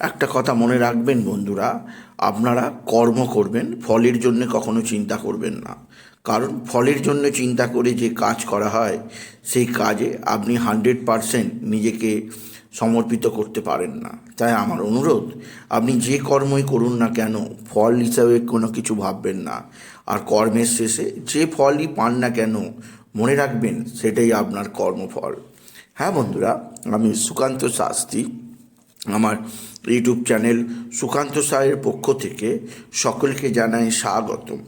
একটা কথা মনে রাখবেন বন্ধুরা, আপনারা কর্ম করবেন, ফলের জন্য কখনো চিন্তা করবেন না। কারণ ফলের জন্য চিন্তা করে যে কাজ করা হয়, সেই কাজে আপনি হান্ড্রেড পারসেন্ট নিজেকে সমর্পিত করতে পারেন না। তাই আমার অনুরোধ, আপনি যে কর্মই করুন না কেন, ফল হিসাবে কোনো কিছু ভাববেন না। আর কর্মের শেষে যে ফলই পান না কেন, মনে রাখবেন সেটাই আপনার কর্মফল। হ্যাঁ বন্ধুরা, আমি সুকান্ত শাস্ত্রী, আমার ইউটিউব চ্যানেল সুকান্ত সাহের পক্ষ থেকে সকলকে জানাই স্বাগতম।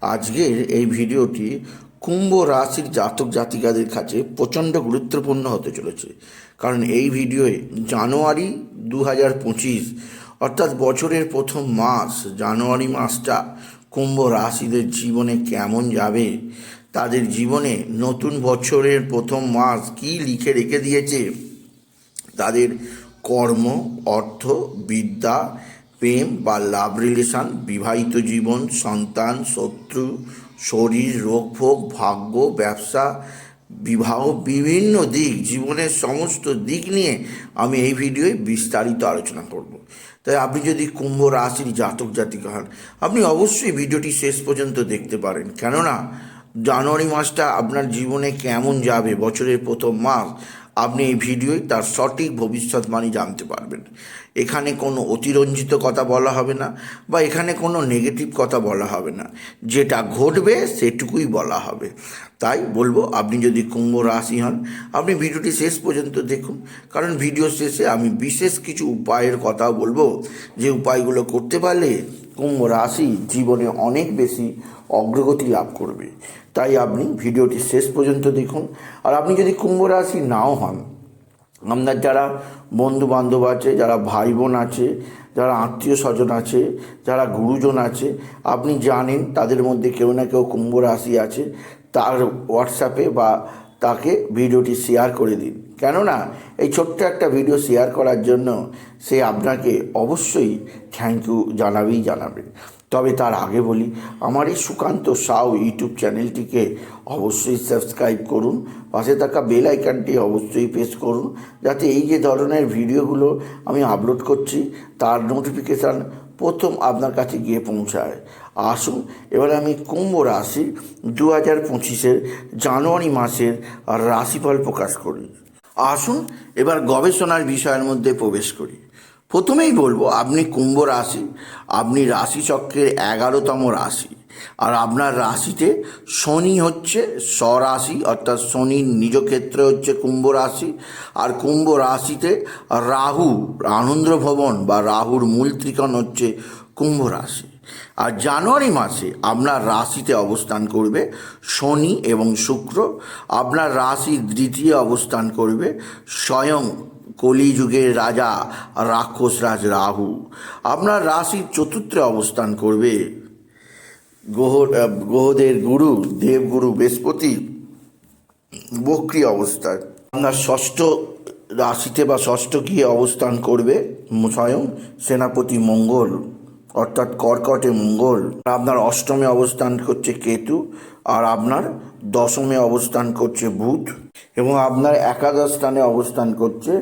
আজকের এই ভিডিওটি কুম্ভ রাশির জাতক জাতিকাদের কাছে প্রচণ্ড গুরুত্বপূর্ণ হতে চলেছে। কারণ এই ভিডিওয়ে জানুয়ারি দু হাজার পঁচিশ, অর্থাৎ বছরের প্রথম মাস, জানুয়ারি মাসটা কুম্ভ রাশিদের জীবনে কেমন যাবে, তাদের জীবনে নতুন বছরের প্রথম মাস কি লিখে রেখে দিয়েছে, তাদের কর্ম, অর্থ, বিদ্যা, প্রেম বা লাভ রিলেশন বিবাহিত জীবন, সন্তান, শত্রু, শরীর, রোগ, ভোগ, ভাগ্য, ব্যবসা, বিবাহ, বিভিন্ন দিক, জীবনের সমস্ত দিক নিয়ে আমি এই ভিডিওয়ে বিস্তারিত আলোচনা করব। তাই আপনি যদি কুম্ভ রাশির জাতক জাতিকা হন, আপনি অবশ্যই ভিডিওটি শেষ পর্যন্ত দেখতে পারেন। কেননা, জানুয়ারি মাসটা আপনার জীবনে কেমন যাবে? বছরের প্রথম মাস আপনি এই ভিডিওয় তার সঠিক ভবিষ্যৎবাণী জানতে পারবেন। এখানে কোনো অতিরঞ্জিত কথা বলা হবে না বা এখানে কোনো নেগেটিভ কথা বলা হবে না। যেটা ঘটবে সেটুকুই বলা হবে। তাই বলব, আপনি যদি কুম্ভ রাশি হন, আপনি ভিডিওটি শেষ পর্যন্ত দেখুন। কারণ ভিডিও শেষে আমি বিশেষ কিছু উপায়ের কথাও বলব। যে উপায়গুলো করতে পারলে কুম্ভ রাশি জীবনে অনেক বেশি অগ্রগতি লাভ করবে। তাই আপনি ভিডিওটি শেষ পর্যন্ত দেখুন। আর আপনি যদি কুম্ভ রাশি নাও হন, আপনার যারা বন্ধু বান্ধব আছে, যারা ভাই বোন আছে, যারা আত্মীয় স্বজন আছে, যারা গুরুজন আছে, আপনি জানেন তাদের মধ্যে কেউ না কেউ কুম্ভ রাশি আছে, তার হোয়াটসঅ্যাপে বা তাকে ভিডিওটি শেয়ার করে দিন। কেননা, এই ছোট্ট একটা ভিডিও শেয়ার করার জন্য সে আপনাকে অবশ্যই থ্যাংক ইউ জানাবেই জানাবে তবে তার আগে বলি, আমার এই সুকান্ত সাউ ইউটিউব চ্যানেলটিকে অবশ্যই সাবস্ক্রাইব করুন, পাশে থাকা বেল আইকনটি অবশ্যই প্রেস করুন, যাতে এই যে ধরনের ভিডিওগুলো আমি আপলোড করছি, তার নোটিফিকেশান প্রথম আপনার কাছে গিয়ে পৌঁছায়। আসুন, এবার আমি কুম্ভ রাশি দু হাজার পঁচিশের জানুয়ারি মাসের রাশিফল প্রকাশ করি। আসুন, এবার গবেষণার বিষয়ের মধ্যে প্রবেশ করি। প্রথমেই বলব, আপনি কুম্ভ রাশি, আপনি রাশিচক্রের এগারোতম রাশি। আর আপনার রাশিতে শনি হচ্ছে স্বরাশি, অর্থাৎ শনির নিজ ক্ষেত্রে হচ্ছে কুম্ভ রাশি। আর কুম্ভ রাশিতে রাহু আনন্দ ভবন বা রাহুর মূল ত্রিকোণ হচ্ছে কুম্ভ রাশি। আর জানুয়ারি মাসে আপনার রাশিতে অবস্থান করবে শনি এবং শুক্র। আপনার রাশির দ্বিতীয় অবস্থান করবে স্বয়ং কলিযুগের রাজা রাক্ষসরাজ রাহু। আপনার রাশির চতুর্থে অবস্থান করবে। গ্রহ গ্রহদের গুরু, দেবগুরু, বৃহস্পতি, বক্রি অবস্থায়। আপনার ষষ্ঠ রাশিতে বা ষষ্ঠ গিয়ে অবস্থান করবে স্বয়ং সেনাপতি মঙ্গল, অর্থাৎ কর্কটে মঙ্গল। আপনার অষ্টমে অবস্থান করছে কেতু আর আপনার দশমে অবস্থান করছে বুধ। এবং আপনার একাদশ স্থানে অবস্থান করছে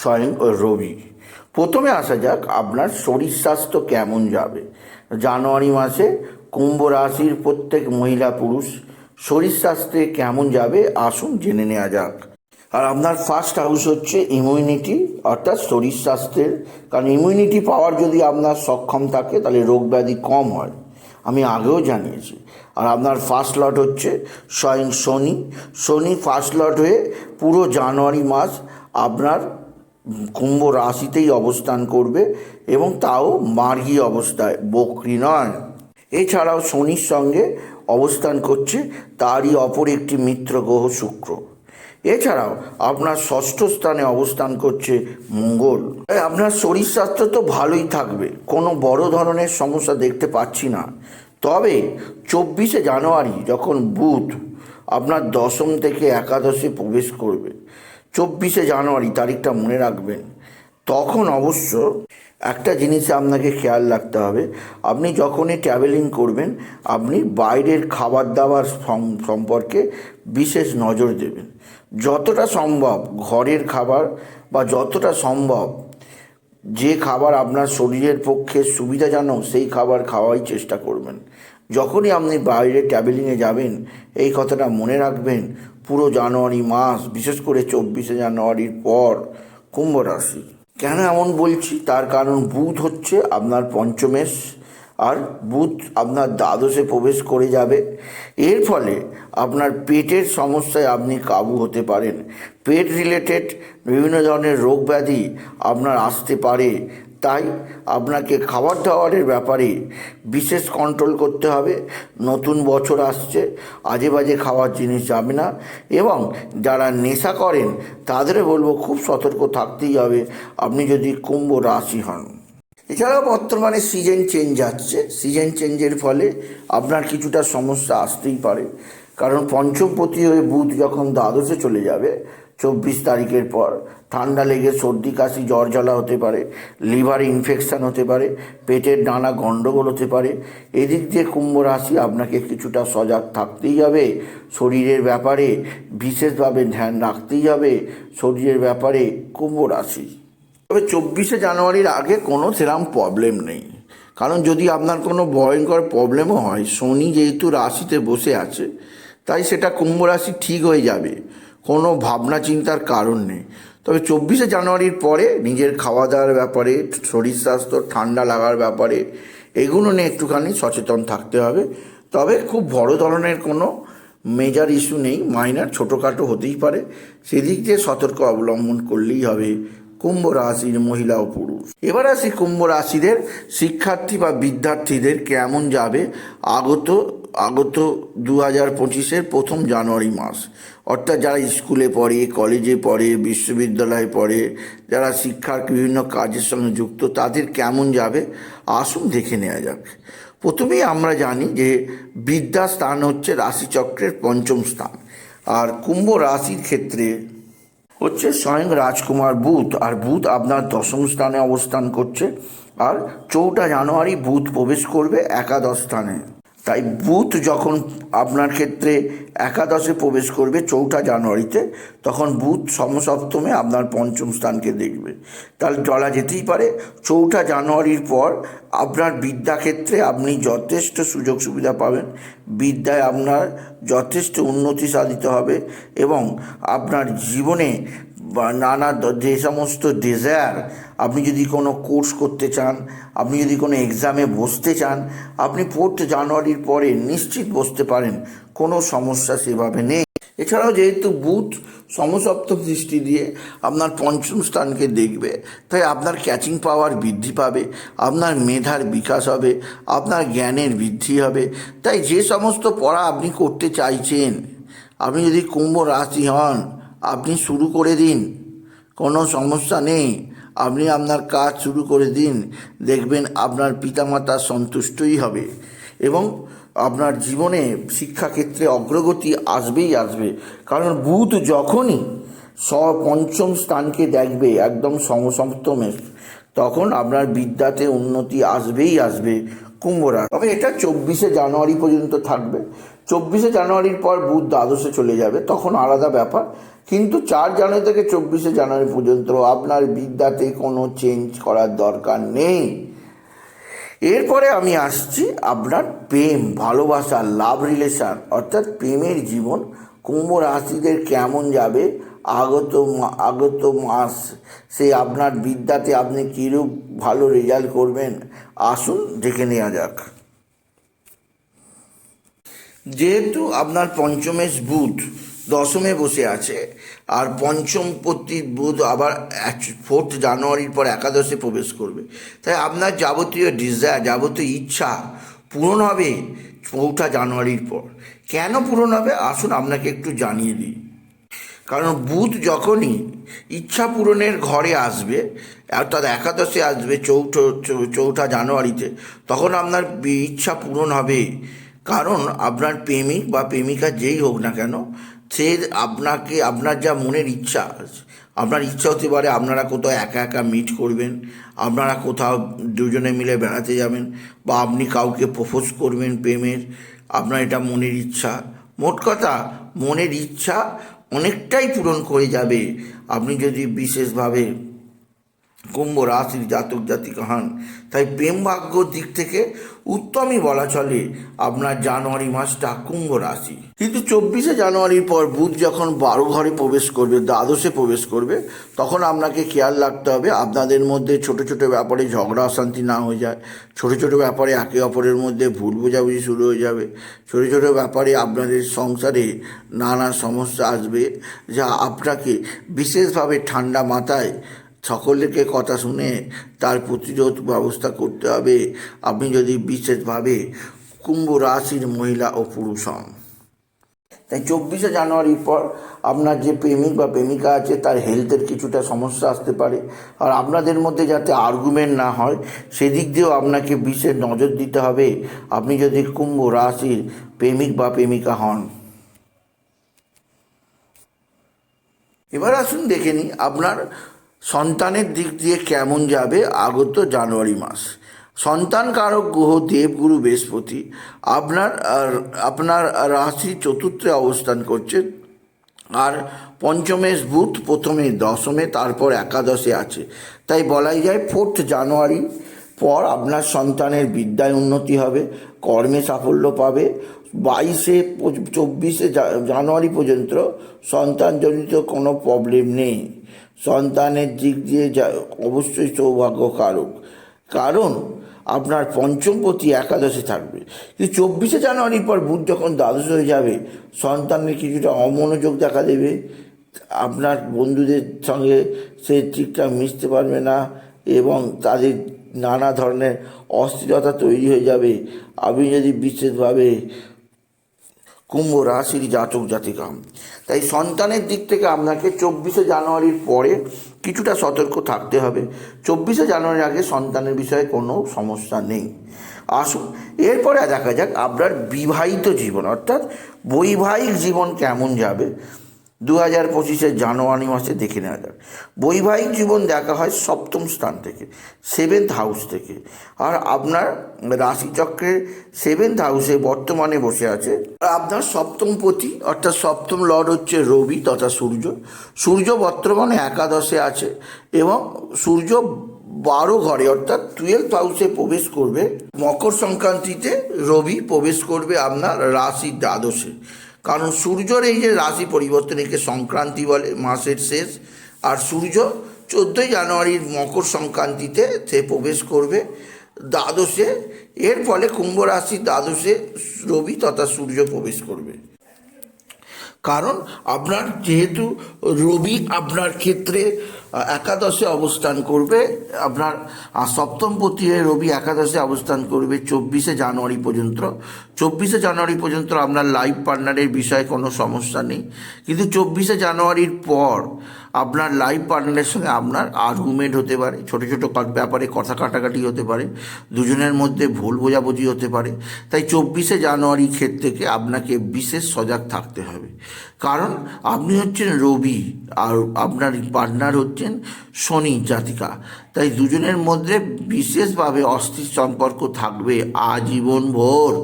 স্বয়ং রবি। প্রথমে আসা যাক আপনার শরীর স্বাস্থ্য কেমন যাবে। জানুয়ারি মাসে কুম্ভ রাশির প্রত্যেক মহিলা পুরুষ শরীর স্বাস্থ্যে কেমন যাবে আসুন জেনে নেওয়া যাক। আর আপনার ফার্স্ট হাউস হচ্ছে ইমিউনিটি অর্থাৎ শরীর স্বাস্থ্যের। কারণ ইমিউনিটি পাওয়ার যদি আপনার সক্ষম থাকে, তাহলে রোগ ব্যাধি কম হয়। আমি আগেও জানিয়েছি। আর আপনার ফার্স্ট লট হচ্ছে স্বয়ং শনি। শনি ফার্স্ট লট হয়ে পুরো জানুয়ারি মাস আপনার কুম্ভ রাশিতেই অবস্থান করবে এবং তাও মার্গী অবস্থায়, বকরি নয়। এছাড়াও শনির সঙ্গে অবস্থান করছে তারই অপর একটি মিত্র গ্রহ শুক্র। এছাড়াও আপনার ষষ্ঠ স্থানে অবস্থান করছে মঙ্গল। আপনার শরীর স্বাস্থ্য তো ভালোই থাকবে, কোনো বড় ধরনের সমস্যা দেখতে পাচ্ছি না। তবে চব্বিশে জানুয়ারি যখন বুধ আপনার দশম থেকে একাদশে প্রবেশ করবে চব্বিশে জানুয়ারি তারিখটা মনে রাখবেন। তখন অবশ্য একটা জিনিসে আপনাকে খেয়াল রাখতে হবে, আপনি যখনই ট্রাভেলিং করবেন, আপনি বাইরের খাবার দাবার সম্পর্কে বিশেষ নজর দেবেন। যতটা সম্ভব ঘরের খাবার বা যতটা সম্ভব যে খাবার আপনার শরীরের পক্ষে সুবিধাজনক, সেই খাবার খাওয়াই চেষ্টা করবেন। যখনই আপনি বাইরে ট্রাভেলিংয়ে যাবেন, এই কথাটা মনে রাখবেন, পুরো জানুয়ারি মাস, বিশেষ করে চব্বিশে জানুয়ারির পর কুম্ভ রাশি। কেন এমন বলছি? তার কারণ বুধ হচ্ছে আপনার পঞ্চমেশ, আর বুধ আপনার দ্বাদশে প্রবেশ করে যাবে। এর ফলে আপনার পেটের সমস্যায় আপনি কাবু হতে পারেন। পেট রিলেটেড বিভিন্ন ধরনের রোগ ব্যাধি আপনার আসতে পারে। তাই আপনাকে খাবার দাবারের ব্যাপারে বিশেষ কন্ট্রোল করতে হবে। নতুন বছর আসছে আজে বাজে খাওয়ার জিনিস যাবে না এবং যারা নেশা করেন, তাদের বলব খুব সতর্ক থাকতেই হবে। আপনি যদি কুম্ভ রাশি হন। এছাড়াও বর্তমানে সিজন চেঞ্জ আসছে। সিজন চেঞ্জের ফলে আপনার কিছুটা সমস্যা আসতেই পারে। কারণ পঞ্চমপতি হয়ে বুধ যখন দ্বাদশে চলে যাবে চব্বিশ তারিখের পর। ঠান্ডা লেগে সর্দি, কাশি, জ্বর জ্বালা হতে পারে, লিভার ইনফেকশান হতে পারে, পেটের নানা গণ্ডগোল হতে পারে। এদিক দিয়ে কুম্ভ রাশি আপনাকে কিছুটা সজাগ থাকতেই হবে। শরীরের ব্যাপারে বিশেষভাবে ধ্যান রাখতেই হবে। শরীরের ব্যাপারে কুম্ভ রাশি। তবে চব্বিশে জানুয়ারির আগে কোনো সেরকম প্রবলেম নেই। কারণ যদি আপনার কোনো ভয়ঙ্কর প্রবলেমও হয়, শনি যেহেতু রাশিতে বসে আছে, তাই সেটা কুম্ভ রাশি ঠিক হয়ে যাবে। কোনো ভাবনা চিন্তার কারণ নেই। তবে চব্বিশে জানুয়ারির পরে নিজের খাওয়া দাওয়ার ব্যাপারে, শরীর স্বাস্থ্য, ঠান্ডা লাগার ব্যাপারে, এগুলো নিয়ে একটুখানি সচেতন থাকতে হবে। তবে খুব বড় ধরনের কোনো মেজার ইস্যু নেই মাইনার ছোটোখাটো হতেই পারে। সেদিক দিয়ে সতর্ক অবলম্বন করলেই হবে। কুম্ভ রাশির মহিলা ও পুরুষ। এবার আসি কুম্ভ রাশিদের শিক্ষার্থী বা বিদ্যার্থীদের কেমন যাবে আগত আগত দু হাজার পঁচিশের প্রথম জানুয়ারি মাস। অর্থাৎ যারা স্কুলে পড়ে, কলেজে পড়ে, বিশ্ববিদ্যালয়ে পড়ে, যারা শিক্ষার বিভিন্ন কাজের সঙ্গে যুক্ত, তাদের কেমন যাবে আসুন দেখে নেওয়া যাক। প্রথমেই আমরা জানি যে বিদ্যা স্থান হচ্ছে রাশিচক্রের পঞ্চম স্থান। আর কুম্ভ রাশির ক্ষেত্রে হচ্ছে স্বয়ং রাজকুমার বুথ আর বুথ আপনার দশম স্থানে অবস্থান করছে, আর চৌঠা জানুয়ারি বুথ প্রবেশ করবে একাদশ স্থানে। তাই বুধ যখন আপনার ক্ষেত্রে একাদশে প্রবেশ করবে চৌঠা জানুয়ারিতে, তখন বুধ সমসপ্তমে আপনার পঞ্চম স্থানকে দেখবে। তাহলে চলা যেতেই পারে। চৌঠা জানুয়ারির পর আপনার বিদ্যাক্ষেত্রে আপনি যথেষ্ট সুযোগ সুবিধা পাবেন। বিদ্যায় আপনার যথেষ্ট উন্নতি সাধিত হবে এবং আপনার জীবনে নানা যে সমস্ত ডেজায়ার আপনি যদি কোনো কোর্স করতে চান, আপনি যদি কোনো এক্সামে বসতে চান, আপনি ফোর্থ জানুয়ারির পরে নিশ্চিত বসতে পারেন, কোনো সমস্যা সেভাবে নেই। এছাড়াও যেহেতু বুথ সমসপ্তম দৃষ্টি দিয়ে আপনার পঞ্চম স্থানকে দেখবে, তাই আপনার ক্যাচিং পাওয়ার বৃদ্ধি পাবে, আপনার মেধার বিকাশ হবে, আপনার জ্ঞানের বৃদ্ধি হবে। তাই যে সমস্ত পড়া আপনি করতে চাইছেন, আপনি যদি কুম্ভ রাশি হন, আপনি শুরু করে দিন, কোনো সমস্যা নেই। আপনি আপনার কাজ শুরু করে দিন, দেখবেন আপনার পিতামাতা সন্তুষ্টই হবে এবং আপনার জীবনে শিক্ষাক্ষেত্রে অগ্রগতি আসবেই আসবে। কারণ বুধ যখনই স পঞ্চম স্থানকে দেখবে, একদম সমসপ্তমে, তখন আপনার বিদ্যাতে উন্নতি আসবেই আসবে কুম্ভরা তবে এটা চব্বিশে জানুয়ারি পর্যন্ত থাকবে। চব্বিশে জানুয়ারির পর বুধ দ্বাদশে চলে যাবে, তখন আলাদা ব্যাপার। কিন্তু চার জানুয়ারি থেকে চব্বিশে জানুয়ারি পর্যন্ত আপনার বিদ্যাতে কোনো চেঞ্জ করার দরকার নেই। এরপরে আমি আসছি আপনার প্রেম, ভালোবাসা লাভ রিলেশন অর্থাৎ প্রেমের জীবন, কুম্ভ রাশিদের কেমন যাবে, আগত আগত মাস, সে আপনার বিদ্যাতে আপনি কীরূপ ভালো রেজাল্ট করবেন, আসুন দেখে নেওয়া যাক। যেহেতু আপনার পঞ্চমেশ বুধ দশমে বসে আছে। আর পঞ্চম প্রতি বুধ আবার ফোর্থ জানুয়ারির পর একাদশে প্রবেশ করবে। তাই আপনার যাবতীয় ডিজায়ার যাবতীয় ইচ্ছা পূরণ হবে চৌঠা জানুয়ারির পর। কেন পূরণ হবে? আসুন আপনাকে একটু জানিয়ে দিই। কারণ বুধ যখনই ইচ্ছা পূরণের ঘরে আসবে, অর্থাৎ একাদশে আসবে চৌঠ, চৌঠা জানুয়ারিতে, তখন আপনার ইচ্ছা পূরণ হবে। কারণ আপনার প্রেমিক বা প্রেমিকা যেই হোক না কেন সে আপনাকে, আপনার যা মনের ইচ্ছা, আপনার ইচ্ছা হতে পারে আপনারা কোথাও একা একা মিট করবেন, আপনারা কোথাও দুজনে মিলে বেড়াতে যাবেন বা আপনি কাউকে প্রপোজ করবেন প্রেমের, আপনার এটা মনের ইচ্ছা। মোট কথা, মনের ইচ্ছা অনেকটাই পূরণ করে যাবে। আপনি যদি বিশেষভাবে কুম্ভ রাশির জাতক জাতিকা হন, তাই প্রেম ভাগ্য দিক থেকে উত্তমই বলা চলে আপনার জানুয়ারি মাসটা কুম্ভ রাশি। কিন্তু চব্বিশে জানুয়ারির পর বুধ যখন বারো ঘরে প্রবেশ করবে, দ্বাদশে প্রবেশ করবে, তখন আপনাকে খেয়াল রাখতে হবে, আপনাদের মধ্যে ছোট ছোট ব্যাপারে ঝগড়া অশান্তি না হয়ে যায়। ছোট ছোট ব্যাপারে একে অপরের মধ্যে ভুল বোঝাবুঝি শুরু হয়ে যাবে। ছোট ছোট ব্যাপারে আপনাদের সংসারে নানা সমস্যা আসবে, যা আপনাকে বিশেষভাবে ঠান্ডা মাথায় সকলকে কথা শুনে তার প্রতিরোধ ব্যবস্থা করতে হবে। আপনি যদি বিশেষভাবে কুম্ভ রাশির মহিলা ও পুরুষ হন। তাই চব্বিশে জানুয়ারির পর আপনার যে প্রেমিক বা প্রেমিকা আছে, তার হেলথের কিছুটা সমস্যা আসতে পারে। আর আপনাদের মধ্যে যাতে আর্গুমেন্ট না হয়, সেদিক দিয়েও আপনাকে বিশেষ নজর দিতে হবে। আপনি যদি কুম্ভ রাশির প্রেমিক বা প্রেমিকা হন। এবার আসুন দেখে নিই আপনার সন্তানের দিক দিয়ে কেমন যাবে? আগত জানুয়ারি মাস। সন্তান কারক গ্রহ দেবগুরু বৃহস্পতি। আপনার আপনার রাশি চতুর্থে অবস্থান করছে। আর পঞ্চমে বুধ, প্রথমে দশমে, তারপর একাদশে আছে। তাই বলাই যায় ফোর্থ জানুয়ারি পর আপনার সন্তানের বিদ্যায় উন্নতি হবে, কর্মে সাফল্য পাবে। বাইশে, চব্বিশে জানুয়ারি পর্যন্ত সন্তানজনিত কোনো প্রবলেম নেই। সন্তানের দিক দিয়ে যা, অবশ্যই সৌভাগ্য কারক কারণ আপনার পঞ্চমপতি একাদশে থাকবে। কিন্তু চব্বিশে জানুয়ারির পর বুধ যখন দ্বাদশ হয়ে যাবে সন্তানের কিছুটা অমনোযোগ দেখা দেবে। আপনার বন্ধুদের সঙ্গে সে ঠিকঠাক মিশতে পারবে না এবং তাদের নানা ধরনের অস্থিরতা তৈরি হয়ে যাবে। আপনি যদি বিশেষভাবে কুম্ভ রাশির জাতক জাতিকা। তাই সন্তানের দিক থেকে আপনাকে চব্বিশে জানুয়ারির পরে কিছুটা সতর্ক থাকতে হবে। চব্বিশে জানুয়ারির আগে সন্তানের বিষয়ে কোনো সমস্যা নেই। আসুন, এরপরে দেখা যাক আপনার বিবাহিত জীবন, অর্থাৎ বৈবাহিক জীবন কেমন যাবে। দু হাজার পঁচিশের জানুয়ারি মাসে দেখে নেওয়া যাক। বৈবাহিক জীবন দেখা হয় সপ্তম স্থান থেকে সেভেন্থ হাউস থেকে। আর আপনার রাশিচক্রের সেভেন্থ হাউসে বর্তমানে বসে আছে। আপনার সপ্তম পতি, অর্থাৎ সপ্তম লর্ড হচ্ছে রবি তথা সূর্য। সূর্য বর্তমানে একাদশে আছে এবং সূর্য বারো ঘরে, অর্থাৎ টুয়েলভ হাউসে প্রবেশ করবে। মকর সংক্রান্তিতে রবি প্রবেশ করবে আপনার রাশির দ্বাদশে। কারণ সূর্যর এই যে রাশি পরিবর্তন, একে সংক্রান্তি বলে, মাসের শেষ, আর সূর্য চোদ্দোই জানুয়ারির মকর সংক্রান্তিতে সে প্রবেশ করবে দ্বাদশে। এর ফলে কুম্ভ রাশির দ্বাদশে রবি তথা সূর্য প্রবেশ করবে। কারণ আপনার যেহেতু রবি আপনার ক্ষেত্রে একাদশে অবস্থান করবে। আপনার আহ, সপ্তম পতি হয়ে রবি একাদশে অবস্থান করবে চব্বিশে জানুয়ারি পর্যন্ত। চব্বিশে জানুয়ারি পর্যন্ত আপনার লাইফ পার্টনারের বিষয়ে কোনো সমস্যা নেই। কিন্তু চব্বিশে জানুয়ারির পর আপনার লাইফ পার্টনারের সঙ্গে আপনার আর্গুমেন্ট হতে পারে। ছোটো ছোটো ব্যাপারে কথা কাটাকাটি হতে পারে। দুজনের মধ্যে ভুল বোঝাবুঝি হতে পারে। তাই চব্বিশে জানুয়ারি ক্ষেত্রে থেকে আপনাকে বিশেষ সজাগ থাকতে হবে। কারণ আপনি হচ্ছেন রবি আর আপনার পার্টনার হচ্ছেন শনি জাতিকা। তাই দুজনের মধ্যে বিশেষভাবে অস্থির সম্পর্ক থাকবে আজীবন ভোর।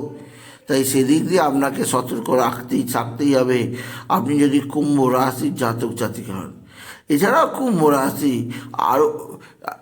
তাই সেদিক দিয়ে আপনাকে সতর্ক রাখতেই, থাকতেই হবে। আপনি যদি কুম্ভ রাশির জাতক জাতিকা হন। এছাড়াও কুম্ভ রাশি আরও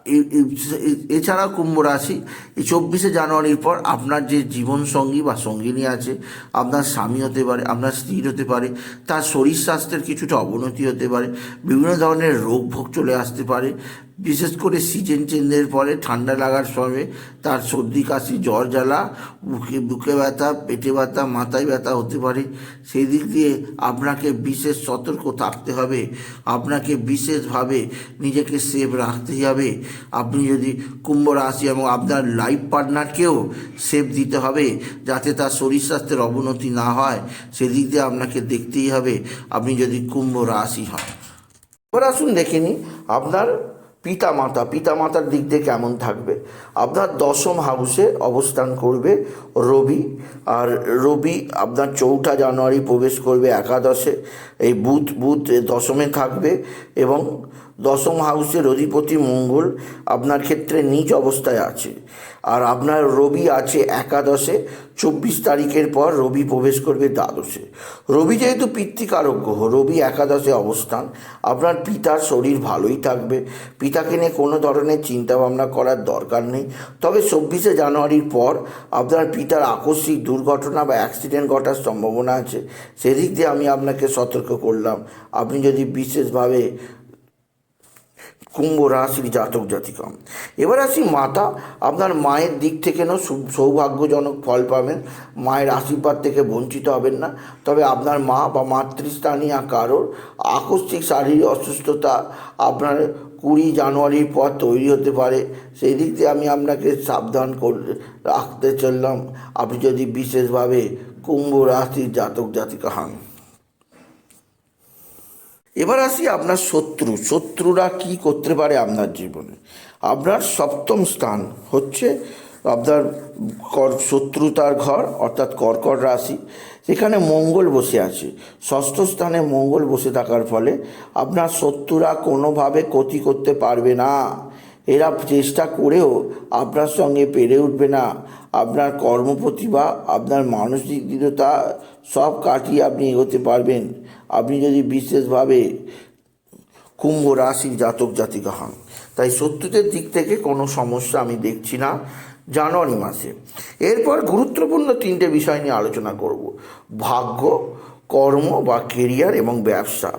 এ- এ- এছাড়াও কুম্ভ রাশি, এই চব্বিশে জানুয়ারির পর আপনার যে জীবনসঙ্গী বা সঙ্গিনী আছে, আপনার স্বামী হতে পারে, আপনার স্ত্রী হতে পারে, তার শরীর স্বাস্থ্যের কিছুটা অবনতি হতে পারে, বিভিন্ন ধরনের রোগ ভোগ চলে আসতে পারে বিশেষ করে সিজন চেঞ্জের পরে ঠান্ডা লাগার সময় তার সর্দি, কাশি, জ্বর, জ্বালা, বুকে বুকে ব্যথা, পেটে ব্যথা, মাথায় ব্যথা হতে পারে। সেই দিক দিয়ে আপনাকে বিশেষ সতর্ক থাকতে হবে। আপনাকে বিশেষভাবে নিজেকে সেফ রাখতেই হবে। আপনি যদি কুম্ভ রাশি এবং আপনার লাইফ পার্টনারকেও সেফ দিতে হবে, যাতে তার শরীর স্বাস্থ্যের অবনতি না হয় সেদিক দিয়ে আপনাকে দেখতেই হবে। আপনি যদি কুম্ভ রাশি হন। এবার আসুন দেখে নিই আপনার পিতা মাতা পিতা মাতার দিক দিয়ে কেমন থাকবে? আপনার দশম হাউসে অবস্থান করবে রবি, আর রবি আপনার চৌঠা জানুয়ারি প্রবেশ করবে একাদশে। এই বুধ বুধ দশমে থাকবে এবং দশম হাউসের অধিপতি মঙ্গল আপনার ক্ষেত্রে নিচ অবস্থায় আছে। আর আপনার রবি আছে একাদশে, চব্বিশ তারিখের পর রবি প্রবেশ করবে দ্বাদশে। রবি যেহেতু পিতৃকারক গ্রহ, রবি একাদশে অবস্থান, আপনার পিতার শরীর ভালোই থাকবে। পিতাকে নিয়ে কোনো ধরনের চিন্তাভাবনা করার দরকার নেই। তবে চব্বিশে জানুয়ারির পর আপনার পিতার আকস্মিক দুর্ঘটনা বা অ্যাক্সিডেন্ট ঘটার সম্ভাবনা আছে। সেদিক দিয়ে আমি আপনাকে সতর্ক করলাম। আপনি যদি বিশেষভাবে কুম্ভ রাশির জাতক জাতিকা। এবার আসি মাতা, আপনার মায়ের দিক থেকে না সৌভাগ্যজনক ফল পাবেন। মায়ের আশীর্বাদ থেকে বঞ্চিত হবেন না। তবে আপনার মা বা মাতৃস্থানীয় কারোর আকস্মিক শারীরিক অসুস্থতা আপনার কুড়ি জানুয়ারির পর তৈরি হতে পারে। সেই দিক দিয়ে আমি আপনাকে সাবধান করে রাখতে চললাম। আপনি যদি বিশেষভাবে কুম্ভ রাশির জাতক জাতিকা হন। এবার আসি আপনার শত্রু। শত্রুরা কি করতে পারে আপনার জীবনে? আপনার সপ্তম স্থান হচ্ছে আপনার কর, শত্রুতার ঘর, অর্থাৎ কর্কট রাশি সেখানে মঙ্গল বসে আছে। ষষ্ঠ স্থানে মঙ্গল বসে থাকার ফলে আপনার শত্রুরা কোনোভাবে ক্ষতি করতে পারবে না। এরা চেষ্টা করেও আপনার সঙ্গে পেরে উঠবে না। আপনার কর্মপ্রতিভা, আপনার মানসিক দৃঢ়তা সব কাটিয়ে আপনি এগোতে পারবেন। আপনি যদি বিশেষভাবে কুম্ভ রাশির জাতক জাতিকা হন, তাই শত্রুদের দিক থেকে কোনো সমস্যা আমি দেখছি না জানুয়ারি মাসে। এরপর গুরুত্বপূর্ণ তিনটে বিষয় নিয়ে আলোচনা করব। ভাগ্য, কর্ম বা কেরিয়ার এবং ব্যবসা।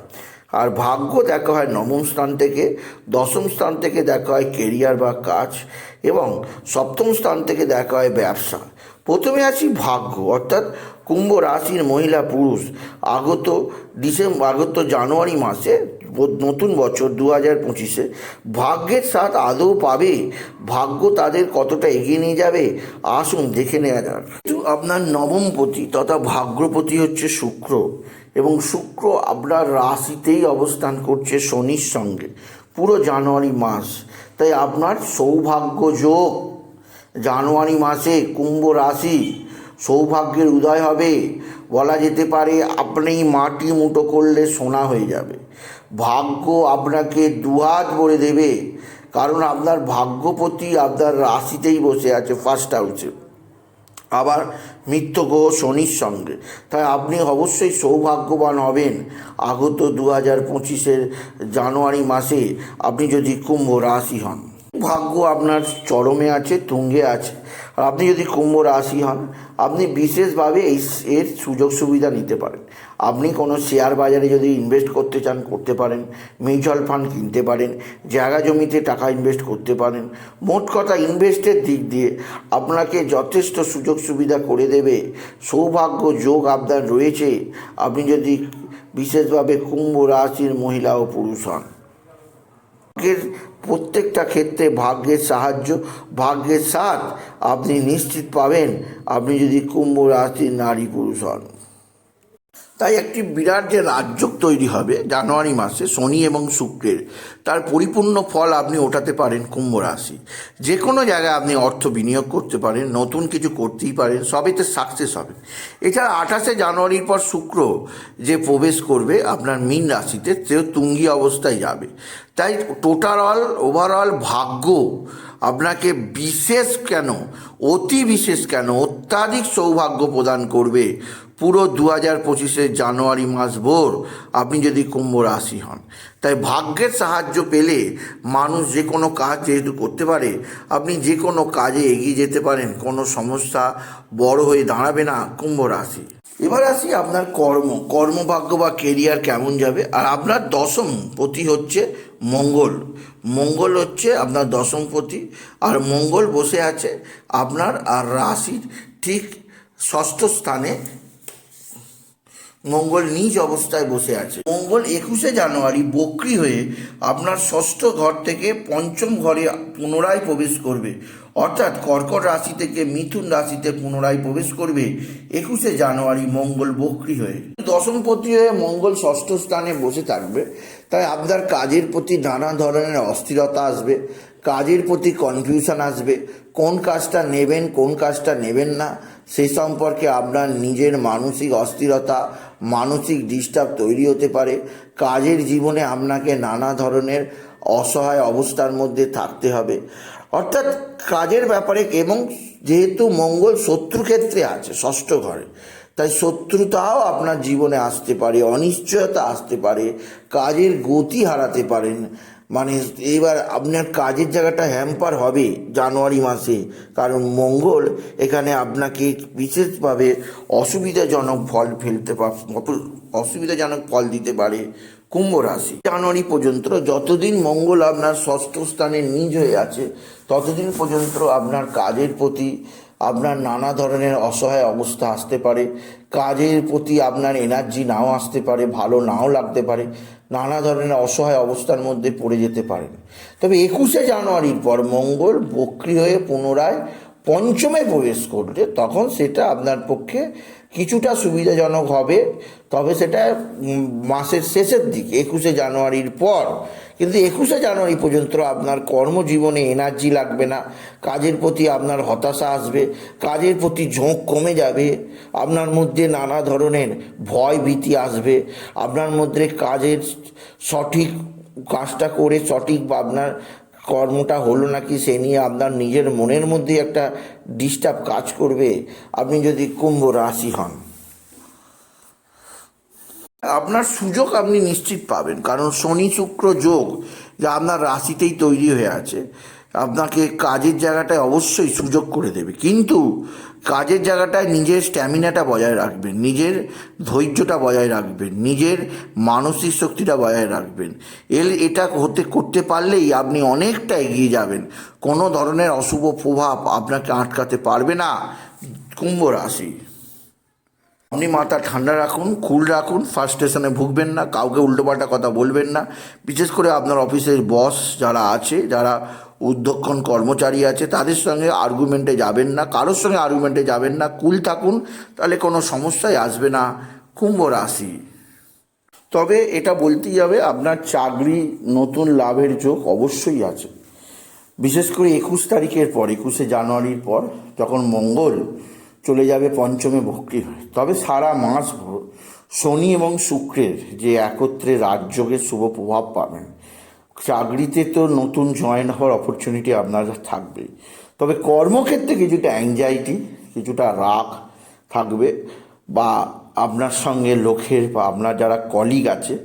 আর ভাগ্য দেখা হয় নবম স্থান থেকে, দশম স্থান থেকে দেখা হয় কেরিয়ার বা কাজ এবং সপ্তম স্থান থেকে দেখা হয় ব্যবসা। প্রথমে আছি ভাগ্য, অর্থাৎ কুম্ভ রাশির মহিলা পুরুষ, আগত ডিসেম্বর আগত জানুয়ারি মাসে নতুন বছর দু হাজার পঁচিশে ভাগ্যের সাথ আদৌ পাবে? ভাগ্য তাদের কতটা এগিয়ে নিয়ে যাবে? আসুন দেখে নেওয়া যাক। কিন্তু আপনার নবমপতি তথা ভাগ্যপতি হচ্ছে শুক্র এবং শুক্র আপনার রাশিতেই অবস্থান করছে শনির সঙ্গে, পুরো জানুয়ারি মাস। তাই আপনার সৌভাগ্য যোগ। জানুয়ারি মাসে কুম্ভ রাশি সৌভাগ্যের উদয় হবে। বলা যেতে পারে আপনি মাটি মুটো করলে সোনা হয়ে যাবে। ভাগ্য আপনাকে দুহাত ভরে দেবে, কারণ আপনার ভাগ্যপতি আপনার রাশিতেই বসে আছে ফার্স্ট হাউসে আবার মিত্র গ্রহ শনির সঙ্গে। তাই আপনি অবশ্যই সৌভাগ্যবান হবেন। আগত দু হাজার পঁচিশের জানুয়ারি মাসে আপনি যদি কুম্ভ রাশি হন। ভাগ্য আপনার চরমে আছে, তুঙ্গে আছে। আর আপনি যদি কুম্ভ রাশি হন, আপনি বিশেষভাবে এই এর সুযোগ সুবিধা নিতে পারেন। আপনি কোনো শেয়ার বাজারে যদি ইনভেস্ট করতে চান, করতে পারেন। মিউচুয়াল ফান্ড কিনতে পারেন। জায়গা জমিতে টাকা ইনভেস্ট করতে পারেন। মোট কথা ইনভেস্টের দিক দিয়ে আপনাকে যথেষ্ট সুযোগ সুবিধা করে দেবে। সৌভাগ্য যোগ আপনার রয়েছে। আপনি যদি বিশেষভাবে কুম্ভ রাশির মহিলা ও পুরুষ হন। প্রত্যেকটা ক্ষেত্রে ভাগ্যের সাহায্য, ভাগ্যের সাথ আপনি নিশ্চিত পাবেন। আপনি যদি কুম্ভ রাশির নারী পুরুষ হন। তাই একটি বিরাট যে রাজ্য তৈরি হবে জানুয়ারি মাসে শনি এবং শুক্রের, তার পরিপূর্ণ ফল আপনি ওঠাতে পারেন কুম্ভ রাশি। যে কোনো জায়গায় আপনি অর্থ বিনিয়োগ করতে পারেন, নতুন কিছু করতেই পারেন, সবেতে সাকসেস হবে। এছাড়া আঠাশে জানুয়ারির পর শুক্র যে প্রবেশ করবে, আপনার মীন রাশিতে সেও তুঙ্গি অবস্থায় যাবে। তাই টোটাল অল ওভারঅল ভাগ্য আপনাকে বিশেষ কেন, অতি বিশেষ কেন, অত্যাধিক সৌভাগ্য প্রদান করবে পুরো দু হাজার পঁচিশের জানুয়ারি মাস ভোর আপনি যদি কুম্ভ রাশি হন, তাই ভাগ্যের সাহায্য পেলে মানুষ যে কোনো কাজ যেহেতু করতে পারে, আপনি যে কোনো কাজে এগিয়ে যেতে পারেন, কোনো সমস্যা বড় হয়ে দাঁড়াবে না কুম্ভ রাশি। এবার আসি আপনার কর্ম, কর্মভাগ্য বা কেরিয়ার কেমন যাবে? আর আপনার দশম পতি হচ্ছে মঙ্গল। মঙ্গল হচ্ছে আপনার দশম পতি, আর মঙ্গল বসে আছে আপনার, আর রাশির ঠিক ষষ্ঠ স্থানে মঙ্গল নিজ অবস্থায় বসে আছে। মঙ্গল একুশে জানুয়ারি বক্রি হয়ে আপনার ষষ্ঠ ঘর থেকে পঞ্চম ঘরে পুনরায় প্রবেশ করবে। অর্থাৎ কর্কট রাশি থেকে মিথুন রাশিতে পুনরায় প্রবেশ করবে একুশে জানুয়ারি মঙ্গল বক্রি হয়ে। দশমপতি হয়ে মঙ্গল ষষ্ঠ স্থানে বসে থাকবে। তাই আপনার কাজের প্রতি নানা ধরনের অস্থিরতা আসবে। কাজের প্রতি কনফিউশন আসবে। কোন কাজটা নেবেন, কোন কাজটা নেবেন না, সে সম্পর্কে আপনার নিজের মানসিক অস্থিরতা মানসিক ডিস্টার্ব তৈরি হতে পারে। কাজের জীবনে আপনাকে নানা ধরনের অসহায় অবস্থার মধ্যে থাকতে হবে। অর্থাৎ কাজের ব্যাপারে এবং যেহেতু মঙ্গল শত্রু ক্ষেত্রে আছে, ষষ্ঠ ঘরে, তাই শত্রুতাও আপনার জীবনে আসতে পারে, অনিশ্চয়তা আসতে পারে, কাজের গতি হারাতে পারেন মানে এবার আপনার কাজের জায়গাটা হ্যাম্পার হবে জানুয়ারি মাসে। কারণ মঙ্গল এখানে আপনাকে বিশেষভাবে অসুবিধাজনক ফল ফেলতে অসুবিধাজনক ফল দিতে পারে কুম্ভ রাশি। জানুয়ারি পর্যন্ত যতদিন মঙ্গল আপনার ষষ্ঠ স্থানে নিজ হয়ে আছে, ততদিন পর্যন্ত আপনার কাজের প্রতি আপনার নানা ধরনের অসহায় অবস্থা আসতে পারে। কাজের প্রতি আপনার এনার্জি নাও আসতে পারে, ভালো নাও লাগতে পারে। নানা ধরনের অসহায় অবস্থার মধ্যে পড়ে যেতে পারেন। তবে একুশে জানুয়ারির পর মঙ্গল বক্রি হয়ে পুনরায় পঞ্চমে প্রবেশ করলে তখন সেটা আপনার পক্ষে কিছুটা সুবিধাজনক হবে। তবে সেটা মাসের শেষের দিকে, একুশে জানুয়ারির পর কিন্তু একুশে জানুয়ারি পর্যন্ত আপনার কর্মজীবনে এনার্জি লাগবে না, কাজের প্রতি আপনার হতাশা আসবে, কাজের প্রতি ঝোঁক কমে যাবে, আপনার মধ্যে নানা ধরনের ভয় ভীতি আসবে, আপনার মধ্যে কাজের সঠিক কাজটা করে সঠিক বা আপনার কর্মটা হলো নাকি সে নিয়ে আপনার নিজের মনের মধ্যে একটা ডিস্টার্ব কাজ করবে। আপনি যদি কুম্ভ রাশি হন। আপনার সুযোগ আপনি নিশ্চিত পাবেন। কারণ শনি শুক্র যোগ যা আপনার রাশিতেই তৈরি হয়ে আছে। আপনাকে কাজের জায়গাটায় অবশ্যই সুযোগ করে দেবে। কিন্তু কাজের জায়গাটায় নিজের স্ট্যামিনাটা বজায় রাখবেন, নিজের ধৈর্যটা বজায় রাখবেন, নিজের মানসিক শক্তিটা বজায় রাখবেন। এর এটা হতে, করতে পারলেই আপনি অনেকটা এগিয়ে যাবেন। কোনো ধরনের অশুভ প্রভাব আপনাকে আটকাতে পারবে না। কুম্ভ রাশি। আপনি মাথা ঠান্ডা রাখুন কুল রাখুন ফার্স্ট স্টেশনে ভুগবেন না, কাউকে উল্টোপাল্টা কথা বলবেন না। বিশেষ করে আপনার অফিসের বস যারা আছে, যারা উদ্যক্ষণ কর্মচারী আছে, তাদের সঙ্গে আর্গুমেন্টে যাবেন না, কারোর সঙ্গে আর্গুমেন্টে যাবেন না কুল থাকুন, তাহলে কোনো সমস্যাই আসবে না, কুম্ভ রাশি। তবে এটা বলতেই যাবে আপনার চাকরি নতুন লাভের যোগ অবশ্যই আছে। বিশেষ করে একুশ তারিখের পর, একুশে জানুয়ারির পর, যখন মঙ্গল চলে যাবে পঞ্চমে ভক্তি হয়। তবে সারা মাস শনি এবং শুক্রের যে একত্রে রাজযোগের শুভ প্রভাব পাবেন, চাকরিতে তো নতুন জয়েন হওয়ার অপরচুনিটি আপনার থাকবে তবে কর্মক্ষেত্রে কিছুটা অ্যাংজাইটি কিছুটা রাগ থাকবে বা আপনার সঙ্গে লোকের বা আপনার যারা কলিগ আছে,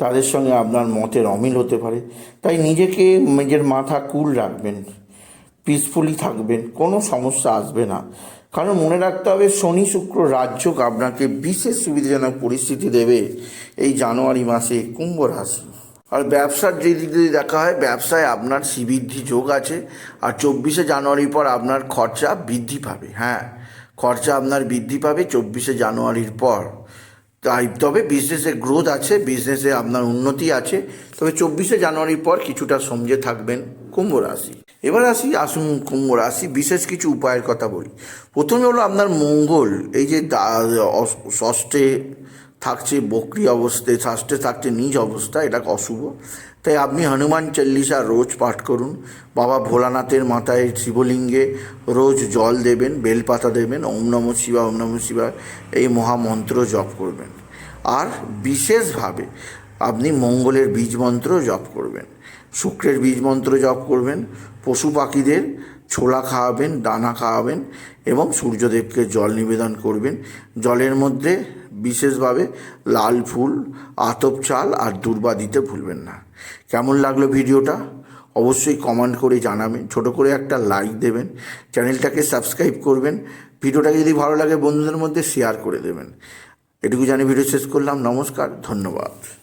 তাদের সঙ্গে আপনার মতের অমিল হতে পারে। তাই নিজেকে নিজের মাথা কুল রাখবেন পিসফুলি থাকবেন, কোনো সমস্যা আসবে না। কারণ মনে রাখতে হবে, শনি শুক্র রাজ্যক আপনাকে বিশেষ সুবিধাজনক পরিস্থিতি দেবে এই জানুয়ারি মাসে কুম্ভ রাশি। আর ব্যবসার যে দিক দিয়ে দেখা হয়, ব্যবসায় আপনার শ্রীবৃদ্ধি যোগ আছে, আর চব্বিশে জানুয়ারির পর আপনার খরচা বৃদ্ধি পাবে হ্যাঁ। খরচা আপনার বৃদ্ধি পাবে চব্বিশে জানুয়ারির পর। তাই তবে বিজনেসে গ্রোথ আছে বিজনেসে আপনার উন্নতি আছে, তবে চব্বিশে জানুয়ারির পর কিছুটা সমঝে থাকবেন কুম্ভ রাশি। এবার আসি আসুন কুম্ভ রাশি, বিশেষ কিছু উপায়ের কথা বলি। প্রথমে হলো আপনার মঙ্গল, এই যে ষষ্ঠে থাকছে বকরি অবস্থায় ষষ্ঠে থাকছে নিজ অবস্থা, এটা অশুভ তাই আপনি হনুমান চল্লিশা রোজ পাঠ করুন। বাবা ভোলানাথের মাথায় শিবলিঙ্গে রোজ জল দেবেন, বেলপাতা দেবেন, ওম নম শিবা ওম নম শিবা এই মহামন্ত্র জপ করবেন। আর বিশেষভাবে আপনি মঙ্গলের বীজ মন্ত্র জপ করবেন। শুক্রের বীজ মন্ত্র জপ করবেন। পশু পাখিদের ছোলা খাওয়াবেন, দানা খাওয়াবেন এবং সূর্যদেবকে জল নিবেদন করবেন। জলের মধ্যে বিশেষভাবে লাল ফুল, আতপ চাল আর দুর্বা দিতে ভুলবেন না। কেমন লাগল ভিডিওটা? অবশ্যই কমেন্ট করে জানাবেন। ছোট করে একটা লাইক দেবেন। চ্যানেলটাকে সাবস্ক্রাইব করবেন। ভিডিওটা যদি ভালো লাগে, বন্ধুদের মধ্যে শেয়ার করে দেবেন। এটুকু জানি ভিডিও শেষ করলাম। নমস্কার, ধন্যবাদ।